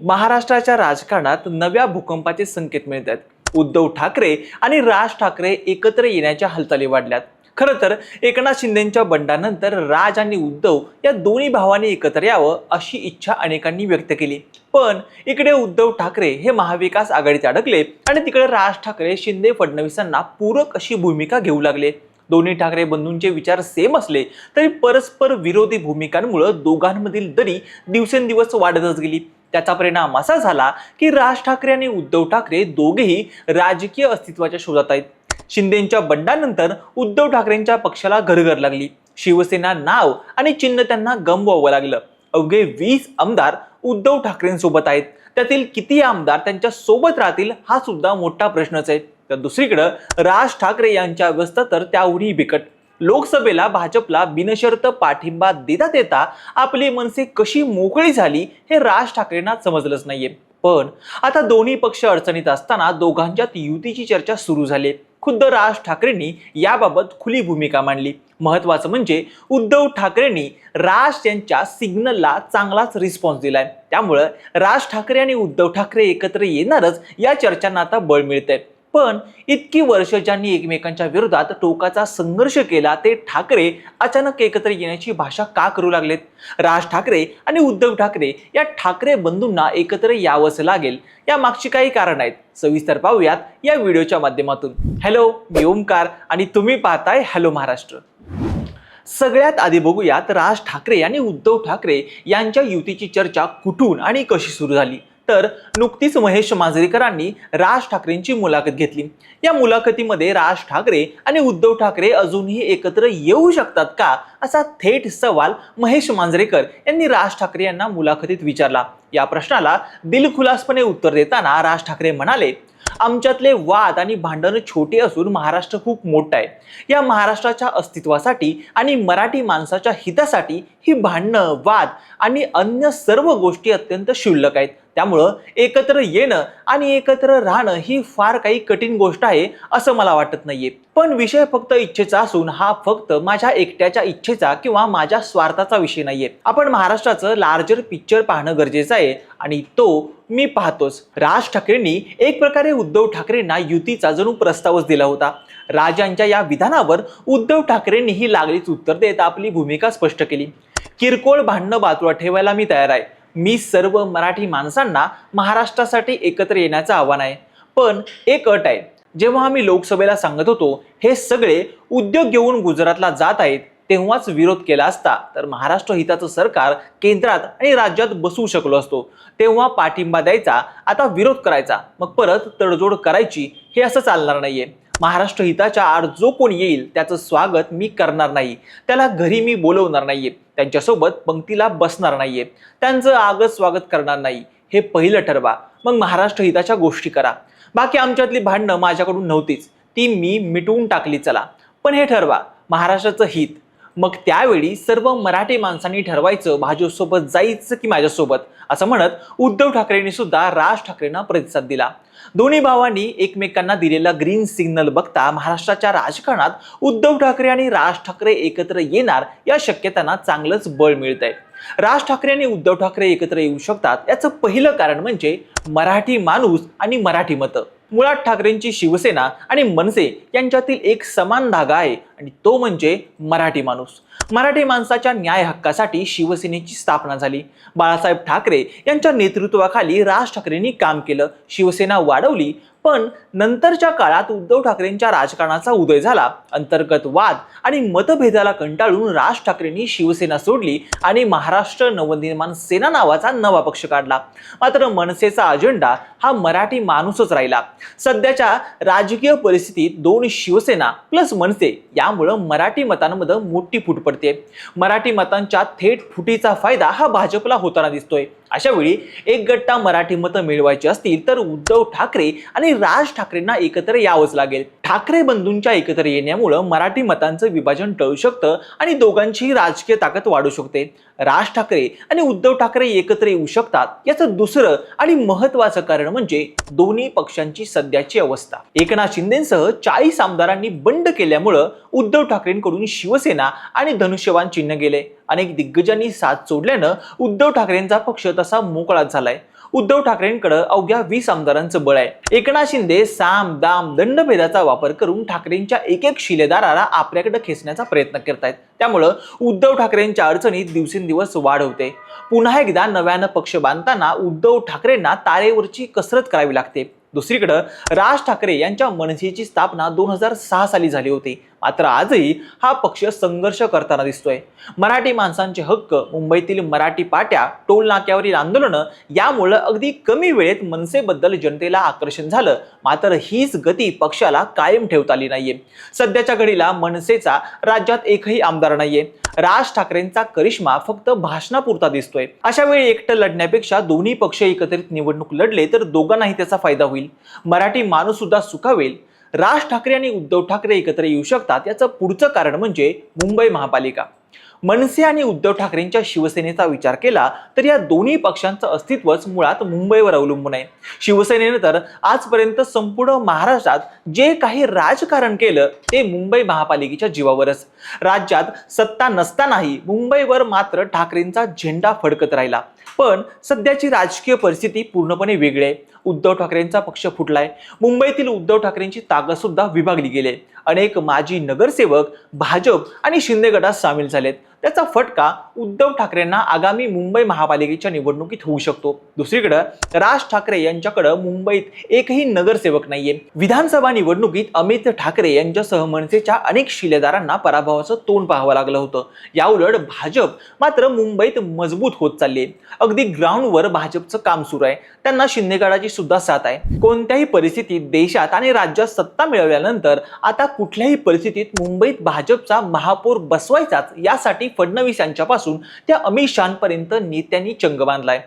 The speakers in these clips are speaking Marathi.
महाराष्ट्राच्या राजकारणात नव्या भूकंपाचे संकेत मिळत आहेत उद्धव ठाकरे आणि राज ठाकरे एकत्र येण्याच्या हालचाली वाढल्यात. खरं तर एकनाथ शिंदेच्या बंडानंतर राज आणि उद्धव या दोन्ही भावांनी एकत्र यावं अशी इच्छा अनेकांनी व्यक्त केली. पण इकडे उद्धव ठाकरे हे महाविकास आघाडीत अडकले आणि तिकडे राज ठाकरे शिंदे फडणवीसांना पूरक अशी भूमिका घेऊ लागले. दोन्ही ठाकरे बंधूंचे विचार सेम असले तरी परस्पर विरोधी भूमिकांमुळं दोघांमधील दरी दिवसेंदिवस वाढतच गेली. त्याचा परिणाम असा झाला की राज ठाकरे आणि उद्धव ठाकरे दोघेही राजकीय अस्तित्वाच्या शोधात आहेत. शिंदेच्या बंडानंतर उद्धव ठाकरेंच्या पक्षाला घरघर लागली. शिवसेना नाव आणि चिन्ह त्यांना गमवावं लागलं. अवघे वीस आमदार उद्धव ठाकरेंसोबत आहेत. त्यातील किती आमदार त्यांच्यासोबत राहतील हा सुद्धा मोठा प्रश्नच आहे. तर दुसरीकडं राज ठाकरे यांच्या अवस्था तर त्याहूनही बिकट. लोकसभेला भाजपला बिनशर्त पाठिंबा देता देता आपली मनसे कशी मोकळी झाली हे राज ठाकरेंना समजलंच नाहीये. पण आता दोन्ही पक्ष अडचणीत असताना दोघांच्यात युतीची चर्चा सुरू झाली. खुद्द राज ठाकरेंनी याबाबत खुली भूमिका मांडली. महत्वाचं म्हणजे उद्धव ठाकरेंनी राज यांच्या सिग्नलला चांगलाच रिस्पॉन्स दिलाय. त्यामुळं राज ठाकरे आणि उद्धव ठाकरे एकत्र येणारच या चर्चांना आता बळ मिळतंय. पण इतकी वर्ष ज्यांनी एकमेकांच्या विरोधात टोकाचा संघर्ष केला ते ठाकरे अचानक एकत्र येण्याची भाषा का करू लागलेत? राज ठाकरे आणि उद्धव ठाकरे या ठाकरे बंधूंना एकत्र यावंच लागेल. या मागची काही कारण आहेत. सविस्तर पाहूयात या व्हिडिओच्या माध्यमातून. हॅलो मी ओमकार आणि तुम्ही पाहताय हॅलो महाराष्ट्र. सगळ्यात आधी बघूयात राज ठाकरे आणि उद्धव ठाकरे यांच्या युतीची चर्चा कुठून आणि कशी सुरू झाली? तर नुकतीच महेश मांजरेकरांनी राज ठाकरेंची मुलाखत घेतली. या मुलाखतीमध्ये राज ठाकरे आणि उद्धव ठाकरे अजूनही एकत्र येऊ शकतात का असा थेट सवाल महेश मांजरेकर यांनी राज ठाकरे यांना मुलाखतीत विचारला. या प्रश्नाला दिलखुलासपणे उत्तर देताना राज ठाकरे म्हणाले आमच्यातले वाद आणि भांडणं छोटे असून महाराष्ट्र खूप मोठा आहे. या महाराष्ट्राच्या अस्तित्वासाठी आणि मराठी माणसाच्या हितासाठी ही भांडणं वाद आणि अन्य सर्व गोष्टी अत्यंत क्षुल्लक आहेत. त्यामुळं एकत्र येणं आणि एकत्र राहणं ही फार काही कठीण गोष्ट आहे असं मला वाटत नाहीये. पण विषय फक्त इच्छेचा असून हा फक्त माझ्या एकट्याच्या इच्छेचा किंवा माझ्या स्वार्थाचा विषय नाहीये. आपण महाराष्ट्राचं लार्जर पिक्चर पाहणं गरजेचं आहे आणि तो मी पाहतोच. राज ठाकरेंनी एक प्रकारे उद्धव ठाकरेंना युतीचा जणू प्रस्तावच दिला होता. राजांच्या या विधानावर उद्धव ठाकरेंनीही लागलीच उत्तर देत आपली भूमिका स्पष्ट केली. किरकोळ भांडणं बाजूला ठेवायला मी तयार आहे. मी सर्व मराठी माणसांना महाराष्ट्रासाठी एकत्र येण्याचं आव्हान आहे. पण एक अट आहे. जेव्हा आम्ही लोकसभेला सांगत होतो हे सगळे उद्योग घेऊन गुजरातला जात आहेत तेव्हाच विरोध केला असता. तर महाराष्ट्र हिताचं सरकार केंद्रात आणि राज्यात बसवू शकलो असतो. तेव्हा पाठिंबा द्यायचा आता विरोध करायचा. मग परत तडजोड करायची हे असं चालणार नाहीये. महाराष्ट्र हिताच्या आड जो कोण येईल त्याचं स्वागत मी करणार नाही. त्याला घरी मी बोलवणार नाहीये. त्यांच्यासोबत पंक्तीला बसणार नाहीये. त्यांचं आगत स्वागत करणार नाही. हे पहिलं ठरवा. मग महाराष्ट्र हिताच्या गोष्टी करा. बाकी आमच्यातली भांडणं माझ्याकडून नव्हतीच. ती मी मिटवून टाकली चला. पण हे ठरवा. महाराष्ट्राचं हित. मग त्यावेळी सर्व मराठी माणसांनी ठरवायचं भाजपसोबत जायचं की माझ्यासोबत? असं म्हणत उद्धव ठाकरेंनी सुद्धा राज ठाकरेंना प्रतिसाद दिला. दोन्ही भावांनी एकमेकांना दिलेला ग्रीन सिग्नल बघता महाराष्ट्राच्या राजकारणात उद्धव ठाकरे आणि राज ठाकरे एकत्र येणार या शक्यतांना चांगलंच बळ मिळत आहे राज ठाकरे आणि उद्धव ठाकरे एकत्र येऊ शकतात याचं पहिलं कारण म्हणजे मराठी माणूस आणि मराठी मतं. मुळात ठाकरेंची शिवसेना आणि मनसे यांच्यातील एक समान धागा आहे आणि तो म्हणजे मराठी माणूस. मराठी माणसाच्या न्याय हक्कासाठी शिवसेनेची स्थापना झाली. बाळासाहेब ठाकरे यांच्या नेतृत्वाखाली राज ठाकरेंनी काम केलं. शिवसेना वाढवली. पण नंतरच्या काळात उद्धव ठाकरेंच्या राजकारणाचा उदय झाला. अंतर्गत वाद आणि मतभेदाला कंटाळून राज ठाकरेंनी शिवसेना सोडली आणि महाराष्ट्र नवनिर्माण सेना नावाचा नवा पक्ष काढला. मात्र मनसेचा अजेंडा हा मराठी माणूसच राहिला. सध्याच्या राजकीय परिस्थितीत दोन शिवसेना प्लस मनसे यामुळं मराठी मतांमध्ये मोठी फूट पडते मराठी मतांच्या थेट फुटीचा फायदा हा भाजपला होताना दिसतोय. अशा वेळी एक गट्टा मराठी मतं मिळवायची असतील तर उद्धव ठाकरे आणि राज ठाकरेंना एकत्र यावंच लागेल. ठाकरे बंधूंच्या एकत्र येण्यामुळं मराठी मतांचं विभाजन टळू शकतं आणि दोघांचीही राजकीय ताकद वाढू शकते. राज ठाकरे आणि उद्धव ठाकरे एकत्र येऊ शकतात याचं दुसरं आणि महत्वाचं कारण म्हणजे दोन्ही पक्षांची सध्याची अवस्था. एकनाथ शिंदेसह चाळीस आमदारांनी बंड केल्यामुळं उद्धव ठाकरेंकडून शिवसेना आणि धनुष्यवान चिन्ह गेले. अनेक दिग्गजांनी साथ सोडल्यानं उद्धव ठाकरेंचा पक्ष तसा मोकळाच झालाय. उद्धव ठाकरेंकडे अवघ्या वीस आमदारांचं बळ आहे. एकनाथ शिंदे साम दाम दंडभेदाचा वापर करून ठाकरेंच्या एक एक शिलेदाराला आपल्याकडे खेचण्याचा प्रयत्न करतायत. त्यामुळं उद्धव ठाकरेंच्या अडचणीत दिवसेंदिवस वाढ होते. पुन्हा एकदा नव्यानं पक्ष बांधताना उद्धव ठाकरेंना तारेवरची कसरत करावी लागते. दुसरीकडं राज ठाकरे यांच्या मनसेची स्थापना दोन हजार सहा साली झाली होती. मात्र आजही हा पक्ष संघर्ष करताना दिसतोय. मराठी माणसांचे हक्क मुंबईतील मराठी पाट्या टोल नाक्यावरील आंदोलनं यामुळं अगदी कमी वेळेत मनसेबद्दल जनतेला आकर्षण झालं. मात्र हीच गती पक्षाला कायम ठेवता आली नाहीये. सध्याच्या घडीला मनसेचा राज्यात एकही आमदार नाहीये. राज ठाकरेंचा करिश्मा फक्त भाषणापुरता दिसतोय. अशा वेळी एकटं लढण्यापेक्षा दोन्ही पक्ष एकत्रित निवडणूक लढले तर दोघांनाही त्याचा फायदा होईल. मराठी माणूस सुद्धा सुखावेल. राज ठाकरे आणि उद्धव ठाकरे एकत्र येऊ शकतात याचं पुढचं कारण म्हणजे मुंबई महापालिका. मनसे आणि उद्धव ठाकरेंच्या शिवसेनेचा विचार केला तर या दोन्ही पक्षांचं अस्तित्वच मुळात मुंबईवर अवलंबून आहे. शिवसेनेनंतर आजपर्यंत संपूर्ण महाराष्ट्रात जे काही राजकारण केलं ते मुंबई महापालिकेच्या जीवावरच. राज्यात सत्ता नसतानाही मुंबईवर मात्र ठाकरेंचा झेंडा फडकत राहिला. पण सध्याची राजकीय परिस्थिती पूर्णपणे वेगळी आहे. उद्धव ठाकरेंचा पक्ष फुटलाय. मुंबईतील उद्धव ठाकरेंची ताकद सुद्धा विभागली गेली अनेक माजी नगरसेवक भाजप आणि शिंदे गटात सामील झालेत. त्याचा फटका उद्धव ठाकरेंना आगामी मुंबई महापालिकेच्या निवडणुकीत होऊ शकतो. दुसरीकडे राज ठाकरे यांच्याकडे मुंबईत एकही नगरसेवक नाहीये. विधानसभा निवडणुकीत अमित ठाकरे यांच्यासह मनसेच्या अनेक शिलेदारांना पराभवाचं तोंड पाहावं लागलं होतं. याउलट भाजप मात्र मुंबईत मजबूत होत चालली आहे. अगदी ग्राउंडवर भाजपचं काम सुरू आहे. त्यांना शिंदेगडाची सुद्धा साथ आहे. कोणत्याही परिस्थितीत देशात आणि राज्यात सत्ता मिळवल्यानंतर आता कुठल्याही परिस्थितीत मुंबईत भाजपचा महापौर बसवायचाच यासाठी फडणवीस यांच्यापासून त्या अमित शहापर्यंत नेत्यांनी चंग बांधलाय.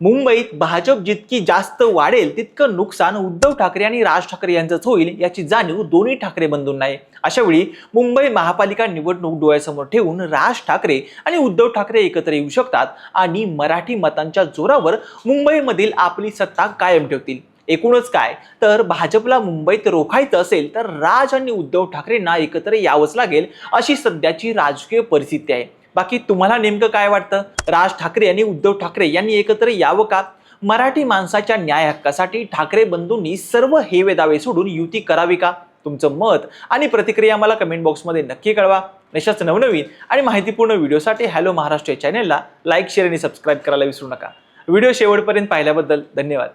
मुंबईत भाजप जितकी जास्त वाढेल तितकं नुकसान उद्धव ठाकरे आणि राज ठाकरे यांचंच होईल याची जाणीव दोन्ही ठाकरे बंधूंना आहे. अशावेळी मुंबई महापालिका निवडणूक डोळ्यासमोर ठेवून राज ठाकरे आणि उद्धव ठाकरे एकत्र येऊ शकतात आणि मराठी मतांच्या जोरावर मुंबईमधील आपली सत्ता कायम ठेवतील. एकूणच काय? तर भाजपला मुंबईत रोखायचं असेल तर राज आणि उद्धव ठाकरेंना एकत्र यावंच लागेल अशी सध्याची राजकीय परिस्थिती आहे. बाकी तुम्हाला नेमकं काय वाटतं? राज ठाकरे आणि उद्धव ठाकरे यांनी एकत्र यावं का? मराठी माणसाच्या न्याय हक्कासाठी ठाकरे बंधूंनी सर्व हेवे दावे सोडून युती करावी का? तुमचं मत आणि प्रतिक्रिया मला कमेंट बॉक्समध्ये नक्की कळवा. अशाच नवनवीन आणि माहितीपूर्ण व्हिडिओसाठी हॅलो महाराष्ट्र या चॅनलला लाईक शेअर आणि सबस्क्राईब करायला विसरू नका. व्हिडिओ शेवटपर्यंत पाहिल्याबद्दल धन्यवाद.